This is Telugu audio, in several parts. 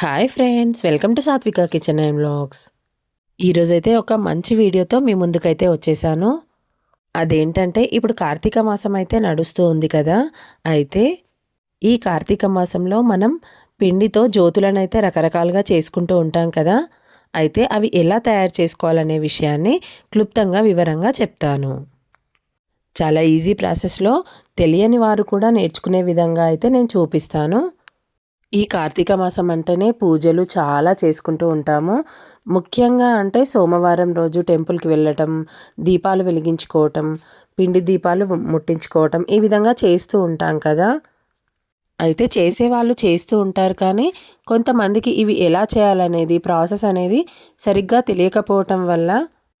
Hi friends welcome to Satvika kitchen and blogs ఈరోజైతే ఒక మంచి వీడియోతో మీ ముందుకైతే వచ్చేసాను. అదేంటంటే ఇప్పుడు కార్తీక మాసం అయితే నడుస్తూ ఉంది కదా. అయితే ఈ కార్తీక మాసంలో మనం పిండితో జ్యోతులను అయితే రకరకాలుగా చేసుకుంటూ ఉంటాం కదా. అయితే అవి ఎలా తయారు చేసుకోవాలనే విషయాన్ని క్లుప్తంగా వివరంగా చెప్తాను. చాలా ఈజీ ప్రాసెస్లో తెలియని వారు కూడా నేర్చుకునే విధంగా అయితే నేను చూపిస్తాను. ఈ కార్తీక మాసం అంటేనే పూజలు చాలా చేసుకుంటూ ఉంటాము. ముఖ్యంగా అంటే సోమవారం రోజు టెంపుల్కి వెళ్ళటం దీపాలు వెలిగించుకోవటం పిండి దీపాలు ముట్టించుకోవటం ఈ విధంగా చేస్తూ ఉంటాం కదా. అయితే చేసేవాళ్ళు చేస్తూ ఉంటారు కానీ కొంతమందికి ఇవి ఎలా చేయాలనేది ప్రాసెస్ అనేది సరిగ్గా తెలియకపోవటం వల్ల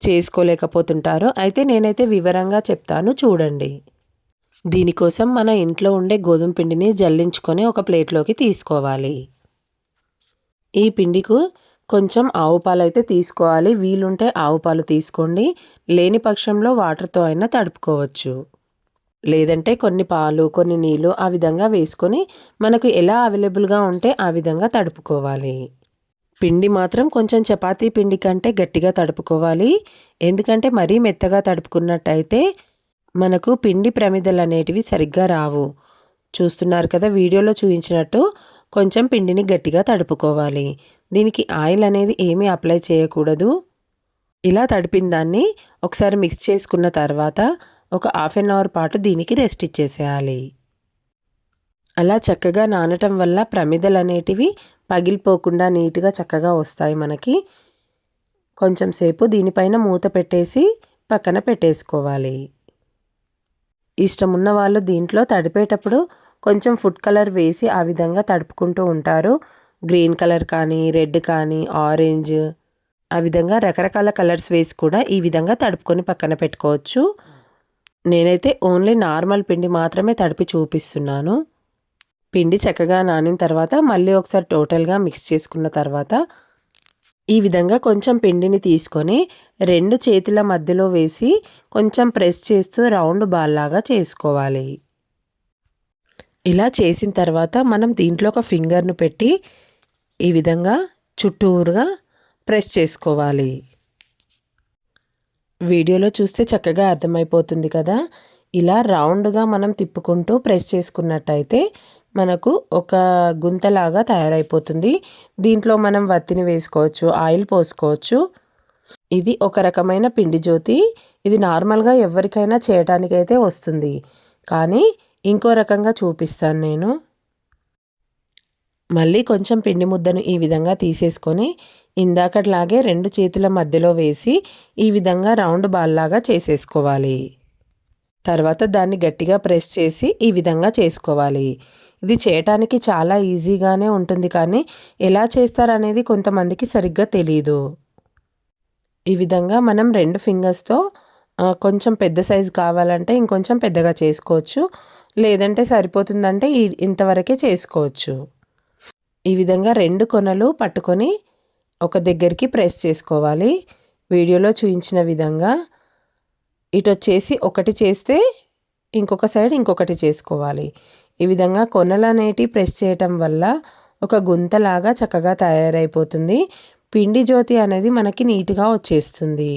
చేసుకోలేకపోతుంటారు. అయితే నేనైతే వివరంగా చెప్తాను. చూడండి. దీనికోసం మన ఇంట్లో ఉండే గోధుమ పిండిని జల్లించుకొని ఒక ప్లేట్లోకి తీసుకోవాలి. ఈ పిండికు కొంచెం ఆవు పాలు అయితే తీసుకోవాలి. వీలుంటే ఆవు పాలు తీసుకోండి. లేని పక్షంలో వాటర్తో అయినా తడుపుకోవచ్చు. లేదంటే కొన్ని పాలు కొన్ని నీళ్ళు ఆ విధంగా వేసుకొని మనకు ఎలా అవైలబుల్గా ఉంటే ఆ విధంగా తడుపుకోవాలి. పిండి మాత్రం కొంచెం చపాతీ పిండి కంటే గట్టిగా తడుపుకోవాలి. ఎందుకంటే మరీ మెత్తగా తడుపుకున్నట్టయితే మనకు పిండి ప్రమిదలు అనేటివి సరిగ్గా రావు. చూస్తున్నారు కదా వీడియోలో చూపించినట్టు కొంచెం పిండిని గట్టిగా తడుపుకోవాలి. దీనికి ఆయిల్ అనేది ఏమీ అప్లై చేయకూడదు. ఇలా తడిపిన దాన్ని ఒకసారి మిక్స్ చేసుకున్న తర్వాత ఒక హాఫ్ అన్ అవర్ పాటు దీనికి రెస్ట్ ఇచ్చేసేయాలి. అలా చక్కగా నానటం వల్ల ప్రమిదలు అనేటివి పగిలిపోకుండా నీట్గా చక్కగా వస్తాయి మనకి. కొంచెం సేపు దీనిపైన మూత పెట్టేసి పక్కన పెట్టేసుకోవాలి. ఇష్టం ఉన్న వాళ్ళు దీంట్లో తడిపేటప్పుడు కొంచెం ఫుడ్ కలర్ వేసి ఆ విధంగా తడుపుకుంటూ ఉంటారు. గ్రీన్ కలర్ కానీ రెడ్ కానీ ఆరెంజ్ ఆ విధంగా రకరకాల కలర్స్ వేసి కూడా ఈ విధంగా తడుపుకొని పక్కన పెట్టుకోవచ్చు. నేనైతే ఓన్లీ నార్మల్ పిండి మాత్రమే తడిపి చూపిస్తున్నాను. పిండి చక్కగా నానిన తర్వాత మళ్ళీ ఒకసారి టోటల్గా మిక్స్ చేసుకున్న తర్వాత ఈ విధంగా కొంచెం పిండిని తీసుకొని రెండు చేతుల మధ్యలో వేసి కొంచెం ప్రెస్ చేస్తూ రౌండ్ బాల్లాగా చేసుకోవాలి. ఇలా చేసిన తర్వాత మనం దీంట్లో ఒక ఫింగర్ను పెట్టి ఈ విధంగా చుట్టూరుగా ప్రెస్ చేసుకోవాలి. వీడియోలో చూస్తే చక్కగా అర్థమైపోతుంది కదా? ఇలా రౌండ్గా మనం తిప్పుకుంటూ ప్రెస్ చేసుకున్నట్టయితే మనకు ఒక గుంతలాగా తయారైపోతుంది. దీంట్లో మనం వత్తిని వేసుకోవచ్చు ఆయిల్ పోసుకోవచ్చు. ఇది ఒక రకమైన పిండి జ్యోతి. ఇది నార్మల్గా ఎవరికైనా చేయటానికైతే వస్తుంది. కానీ ఇంకో రకంగా చూపిస్తాను నేను. మళ్ళీ కొంచెం పిండి ముద్దను ఈ విధంగా తీసేసుకొని ఇందాకట్లాగే రెండు చేతుల మధ్యలో వేసి ఈ విధంగా రౌండ్ బాల్ లాగా చేసేసుకోవాలి. తర్వాత దాన్ని గట్టిగా ప్రెస్ చేసి ఈ విధంగా చేసుకోవాలి. ఇది చేయటానికి చాలా ఈజీగానే ఉంటుంది కానీ ఎలా చేస్తారనేది కొంతమందికి సరిగ్గా తెలియదు ఈ విధంగా మనం రెండు ఫింగర్స్తో కొంచెం పెద్ద సైజు కావాలంటే ఇంకొంచెం పెద్దగా చేసుకోవచ్చు. లేదంటే సరిపోతుందంటే ఈ ఇంతవరకే చేసుకోవచ్చు. ఈ విధంగా రెండు కొనలు పట్టుకొని ఒక దగ్గరికి ప్రెస్ చేసుకోవాలి. వీడియోలో చూపించిన విధంగా ఇటు వచ్చేసి ఒకటి చేస్తే ఇంకొక సైడ్ ఇంకొకటి చేసుకోవాలి. ఈ విధంగా కొనలు అనేటి ప్రెస్ చేయటం వల్ల ఒక గుంతలాగా చక్కగా తయారైపోతుంది. పిండి జ్యోతి అనేది మనకి నీట్గా వచ్చేస్తుంది.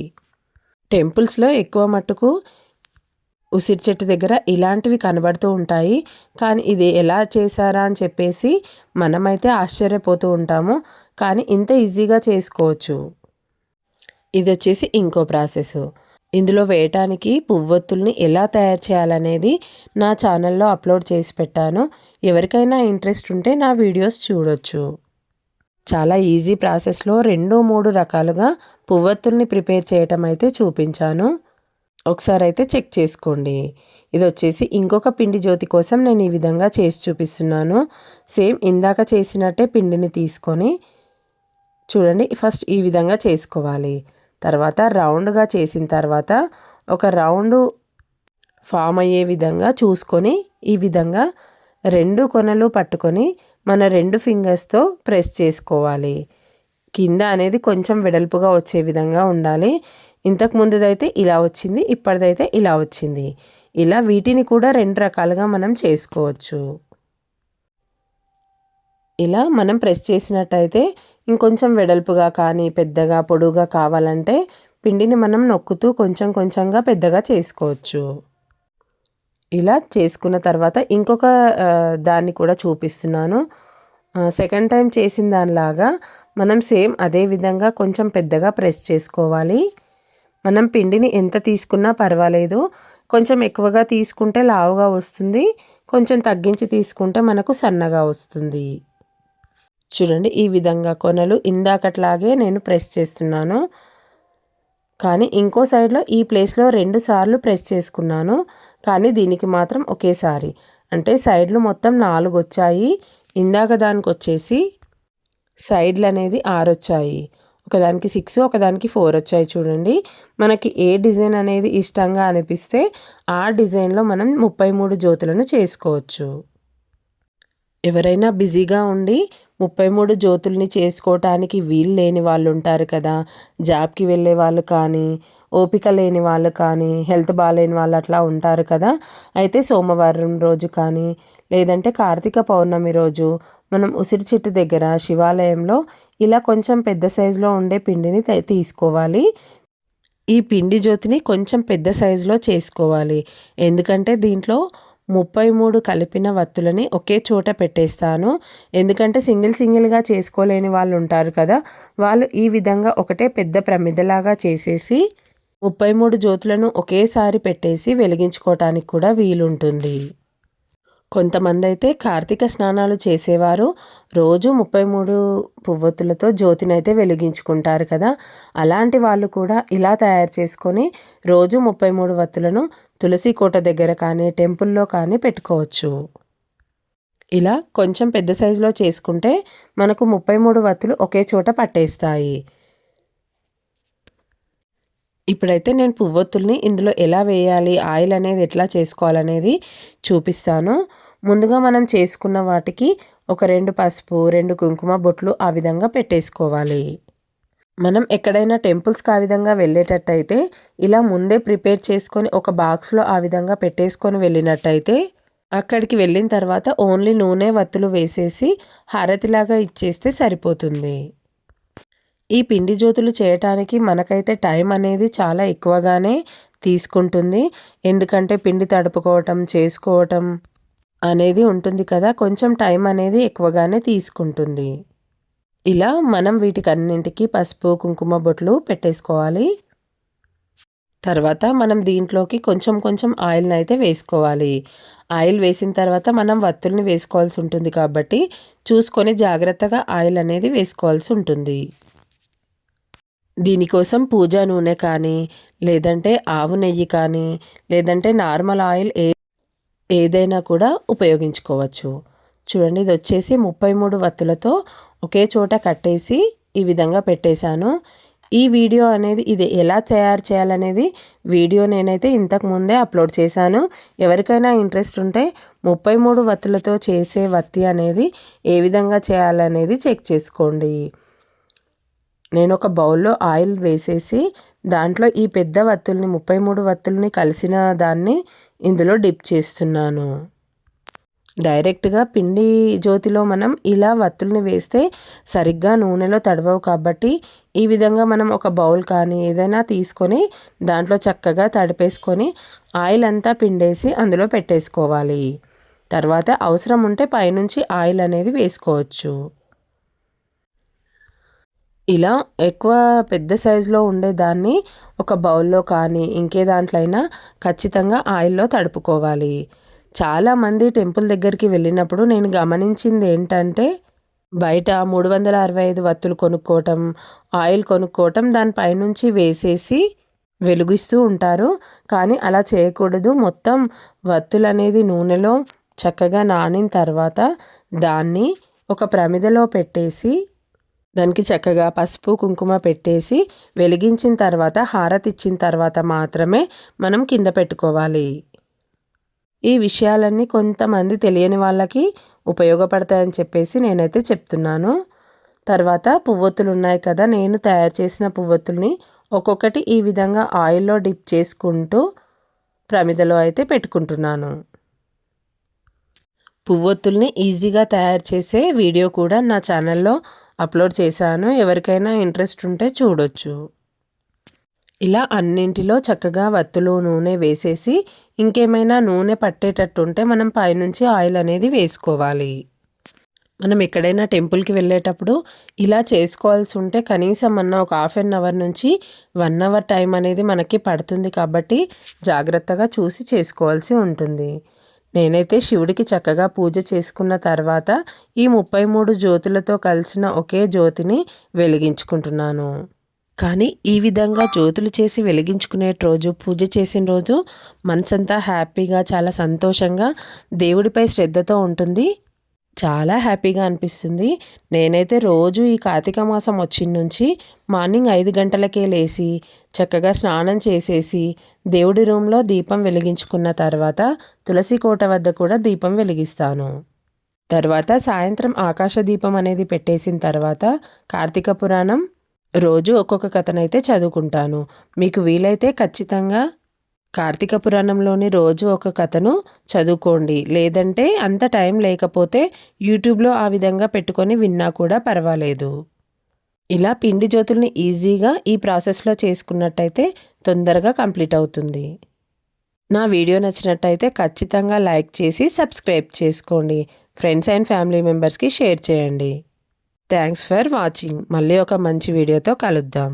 టెంపుల్స్లో ఎక్కువ మట్టుకు ఉసిరి చెట్టు దగ్గర ఇలాంటివి కనబడుతూ ఉంటాయి. కానీ ఇది ఎలా చేశారా అని చెప్పేసి మనమైతే ఆశ్చర్యపోతూ ఉంటాము. కానీ ఇంత ఈజీగా చేసుకోవచ్చు. ఇది వచ్చేసి ఇంకో ప్రాసెస్. ఇందులో వేయటానికి పువ్వొత్తుల్ని ఎలా తయారు చేయాలనేది నా ఛానల్లో అప్లోడ్ చేసి పెట్టాను. ఎవరికైనా ఇంట్రెస్ట్ ఉంటే నా వీడియోస్ చూడొచ్చు. చాలా ఈజీ ప్రాసెస్లో రెండు మూడు రకాలుగా పువ్వొత్తుల్ని ప్రిపేర్ చేయటం అయితే చూపించాను. ఒకసారి అయితే చెక్ చేసుకోండి. ఇది వచ్చేసి ఇంకొక పిండి జ్యోతి కోసం నేను ఈ విధంగా చేసి చూపిస్తున్నాను. సేమ్ ఇందాక చేసినట్టే పిండిని తీసుకొని చూడండి ఫస్ట్ ఈ విధంగా చేసుకోవాలి. తర్వాత రౌండ్గా చేసిన తర్వాత ఒక రౌండ్ ఫామ్ అయ్యే విధంగా చూసుకొని ఈ విధంగా రెండు కొనలు పట్టుకొని మన రెండు ఫింగర్స్తో ప్రెస్ చేసుకోవాలి. కింద అనేది కొంచెం వెడల్పుగా వచ్చే విధంగా ఉండాలి. ఇంతకు ముందుదైతే ఇలా వచ్చింది ఇప్పటిదైతే ఇలా వచ్చింది. ఇలా వీటిని కూడా రెండు రకాలుగా మనం చేసుకోవచ్చు. ఇలా మనం ప్రెస్ చేసినట్టయితే ఇంకొంచెం వెడల్పుగా కానీ పెద్దగా పొడువుగా కావాలంటే పిండిని మనం నొక్కుతూ కొంచెం కొంచెంగా పెద్దగా చేసుకోవచ్చు. ఇలా చేసుకున్న తర్వాత ఇంకొక దాన్ని కూడా చూపిస్తున్నాను. సెకండ్ టైం చేసిన దానిలాగా మనం సేమ్ అదే విధంగా కొంచెం పెద్దగా ప్రెస్ చేసుకోవాలి. మనం పిండిని ఎంత తీసుకున్నా పర్వాలేదు. కొంచెం ఎక్కువగా తీసుకుంటే లావుగా వస్తుంది. కొంచెం తగ్గించి తీసుకుంటే మనకు సన్నగా వస్తుంది. చూడండి ఈ విధంగా కొనలు ఇందాకట్లాగే నేను ప్రెస్ చేస్తున్నాను. కానీ ఇంకో సైడ్లో ఈ ప్లేస్లో రెండు సార్లు ప్రెస్ చేసుకున్నాను. కానీ దీనికి మాత్రం ఒకేసారి. అంటే సైడ్లు మొత్తం నాలుగు వచ్చాయి ఇందాక దానికి వచ్చేసి సైడ్లు అనేది ఆరు వచ్చాయి ఒకదానికి సిక్స్ ఒకదానికి ఫోర్ వచ్చాయి చూడండి. మనకి ఏ డిజైన్ అనేది ఇష్టంగా అనిపిస్తే ఆ డిజైన్లో మనం ముప్పై మూడు జ్యోతులను చేసుకోవచ్చు. ఎవరైనా బిజీగా ఉండి ముప్పై మూడు జ్యోతుల్ని చేసుకోవటానికి వీలు లేని వాళ్ళు ఉంటారు కదా. జాబ్కి వెళ్ళే వాళ్ళు కానీ ఓపిక లేని వాళ్ళు కానీ హెల్త్ బాగాలేని వాళ్ళు అట్లా ఉంటారు కదా. అయితే సోమవారం రోజు కానీ లేదంటే కార్తీక పౌర్ణమి రోజు మనం ఉసిరి చెట్టు దగ్గర శివాలయంలో ఇలా కొంచెం పెద్ద సైజులో ఉండే పిండిని తీసుకోవాలి. ఈ పిండి జ్యోతిని కొంచెం పెద్ద సైజులో చేసుకోవాలి. ఎందుకంటే దీంట్లో ముప్పై మూడు కలిపిన వత్తులని ఒకే చోట పెట్టేస్తాను. ఎందుకంటే సింగిల్ సింగిల్గా చేసుకోలేని వాళ్ళు ఉంటారు కదా వాళ్ళు ఈ విధంగా ఒకటే పెద్ద ప్రమిదలాగా చేసేసి ముప్పై మూడు జ్యోతులను ఒకేసారి పెట్టేసి వెలిగించుకోవటానికి కూడా వీలుంటుంది. కొంతమంది అయితే కార్తీక స్నానాలు చేసేవారు. రోజు ముప్పై మూడు పువ్వొత్తులతో జ్యోతినైతే వెలిగించుకుంటారు కదా. అలాంటి వాళ్ళు కూడా ఇలా తయారు చేసుకొని రోజు ముప్పై మూడు వత్తులను తులసి కోట దగ్గర కానీ టెంపుల్లో కానీ పెట్టుకోవచ్చు. ఇలా కొంచెం పెద్ద సైజులో చేసుకుంటే మనకు ముప్పై మూడు వత్తులు ఒకే చోట పట్టేస్తాయి. ఇప్పుడైతే నేను పువ్వొత్తుల్ని ఇందులో ఎలా వేయాలి ఆయిల్ అనేది ఎట్లా చేసుకోవాలనేది చూపిస్తాను. ముందుగా మనం చేసుకున్న వాటికి ఒక రెండు పసుపు రెండు కుంకుమ బొట్లు ఆ విధంగా పెట్టేసుకోవాలి. మనం ఎక్కడైనా టెంపుల్స్కి ఆ విధంగా వెళ్ళేటట్టయితే ఇలా ముందే ప్రిపేర్ చేసుకొని ఒక బాక్స్లో ఆ విధంగా పెట్టేసుకొని వెళ్ళినట్టయితే అక్కడికి వెళ్ళిన తర్వాత ఓన్లీ నూనె వత్తులు వేసేసి హారతిలాగా ఇచ్చేస్తే సరిపోతుంది. ఈ పిండి జ్యోతులు చేయటానికి మనకైతే టైం అనేది చాలా ఎక్కువగానే తీసుకుంటుంది. ఎందుకంటే పిండి తడుపుకోవటం చేసుకోవటం అనేది ఉంటుంది కదా. కొంచెం టైం అనేది ఎక్కువగానే తీసుకుంటుంది. ఇలా మనం వీటికన్నింటికి పసుపు కుంకుమ బొట్లు పెట్టేసుకోవాలి. తర్వాత మనం దీంట్లోకి కొంచెం కొంచెం ఆయిల్ని అయితే వేసుకోవాలి. ఆయిల్ వేసిన తర్వాత మనం వత్తుల్ని వేసుకోవాల్సి ఉంటుంది కాబట్టి చూసుకొని జాగ్రత్తగా ఆయిల్ అనేది వేసుకోవాల్సి ఉంటుంది. దీనికోసం పూజా నూనె కానీ లేదంటే ఆవు నెయ్యి కానీ లేదంటే నార్మల్ ఆయిల్ ఏ ఏదైనా కూడా ఉపయోగించుకోవచ్చు. చూడండి ఇది వచ్చేసి ముప్పై మూడు వత్తులతో ఒకే చోట కట్టేసి ఈ విధంగా పెట్టేశాను. ఈ వీడియో అనేది ఇది ఎలా తయారు చేయాలనేది వీడియో నేనైతే ఇంతకు ముందే అప్లోడ్ చేశాను. ఎవరికైనా ఇంట్రెస్ట్ ఉంటే ముప్పై మూడు వత్తులతో చేసే వత్తి అనేది ఏ విధంగా చేయాలనేది చెక్ చేసుకోండి. నేను ఒక బౌల్లో ఆయిల్ వేసేసి దాంట్లో ఈ పెద్ద వత్తుల్ని ముప్పై మూడు వత్తుల్ని కలిసిన దాన్ని ఇందులో డిప్ చేస్తున్నాను. డైరెక్ట్గా పిండి జ్యోతిలో మనం ఇలా వత్తుల్ని వేస్తే సరిగ్గా నూనెలో తడవవు కాబట్టి ఈ విధంగా మనం ఒక బౌల్ కానీ ఏదైనా తీసుకొని దాంట్లో చక్కగా తడిపేసుకొని ఆయిల్ అంతా పిండేసి అందులో పెట్టేసుకోవాలి. తర్వాత అవసరం ఉంటే పైనుంచి ఆయిల్ అనేది వేసుకోవచ్చు. ఇలా ఎక్కువ పెద్ద సైజులో ఉండేదాన్ని ఒక బౌల్లో కానీ ఇంకే దాంట్లో అయినా ఖచ్చితంగా ఆయిల్లో తడుపుకోవాలి. చాలామంది టెంపుల్ దగ్గరికి వెళ్ళినప్పుడు నేను గమనించింది ఏంటంటే బయట మూడు వందల అరవై ఐదు వత్తులు కొనుక్కోవటం ఆయిల్ కొనుక్కోవటం దానిపైనుంచి వేసేసి వెలుగిస్తూ ఉంటారు. కానీ అలా చేయకూడదు. మొత్తం వత్తులు అనేది నూనెలో చక్కగా నానిన తర్వాత దాన్ని ఒక ప్రమిదలో పెట్టేసి దానికి చక్కగా పసుపు కుంకుమ పెట్టేసి వెలిగించిన తర్వాత హారతి ఇచ్చిన తర్వాత మాత్రమే మనం కింద పెట్టుకోవాలి. ఈ విషయాలన్నీ కొంతమంది తెలియని వాళ్ళకి ఉపయోగపడతాయని చెప్పేసి నేనైతే చెప్తున్నాను. తర్వాత పువ్వొత్తులు ఉన్నాయి కదా నేను తయారు చేసిన పువ్వొత్తుల్ని ఒక్కొక్కటి ఈ విధంగా ఆయిల్లో డిప్ చేసుకుంటూ ప్రమిదలో అయితే పెట్టుకుంటున్నాను. పువ్వొత్తుల్ని ఈజీగా తయారు చేసే వీడియో కూడా నా ఛానల్లో అప్లోడ్ చేశాను. ఎవరికైనా ఇంట్రెస్ట్ ఉంటే చూడొచ్చు. ఇలా అన్నింటిలో చక్కగా వత్తులు నూనె వేసేసి ఇంకేమైనా నూనె పట్టేటట్టు ఉంటే మనం పైనుంచి ఆయిల్ అనేది వేసుకోవాలి. మనం ఎక్కడైనా టెంపుల్కి వెళ్ళేటప్పుడు ఇలా చేసుకోవాల్సి ఉంటే కనీసం అన్న ఒక హాఫ్ అన్ అవర్ నుంచి వన్ అవర్ టైం అనేది మనకి పడుతుంది కాబట్టి జాగ్రత్తగా చూసి చేసుకోవాల్సి ఉంటుంది. నేనైతే శివుడికి చక్కగా పూజ చేసుకున్న తర్వాత ఈ ముప్పై మూడు జ్యోతులతో కలిసిన ఒకే జ్యోతిని వెలిగించుకుంటున్నాను. కానీ ఈ విధంగా జ్యోతులు చేసి వెలిగించుకునే రోజు పూజ చేసిన రోజు మనసంతా హ్యాపీగా చాలా సంతోషంగా దేవుడిపై శ్రద్ధతో ఉంటుంది. చాలా హ్యాపీగా అనిపిస్తుంది. నేనైతే రోజు ఈ కార్తీక మాసం వచ్చిన నుంచి మార్నింగ్ ఐదు గంటలకే లేచి చక్కగా స్నానం చేసేసి దేవుడి రూమ్లో దీపం వెలిగించుకున్న తర్వాత తులసి కోట వద్ద కూడా దీపం వెలిగిస్తాను. తర్వాత సాయంత్రం ఆకాశ దీపం అనేది పెట్టేసిన తర్వాత కార్తీక పురాణం రోజు ఒక్కొక్క కథనైతే చదువుకుంటాను. మీకు వీలైతే ఖచ్చితంగా కార్తీక పురాణంలోని రోజు ఒక కథను చదువుకోండి. లేదంటే అంత టైం లేకపోతే యూట్యూబ్లో ఆ విధంగా పెట్టుకొని విన్నా కూడా పర్వాలేదు. ఇలా పిండి జ్యోతుల్ని ఈజీగా ఈ ప్రాసెస్లో చేసుకున్నట్టయితే తొందరగా కంప్లీట్ అవుతుంది. నా వీడియో నచ్చినట్టయితే ఖచ్చితంగా లైక్ చేసి సబ్స్క్రైబ్ చేసుకోండి. ఫ్రెండ్స్ అండ్ ఫ్యామిలీ మెంబర్స్కి షేర్ చేయండి. Thanks for watching. మళ్ళీ ఒక మంచి వీడియోతో కలుద్దాం.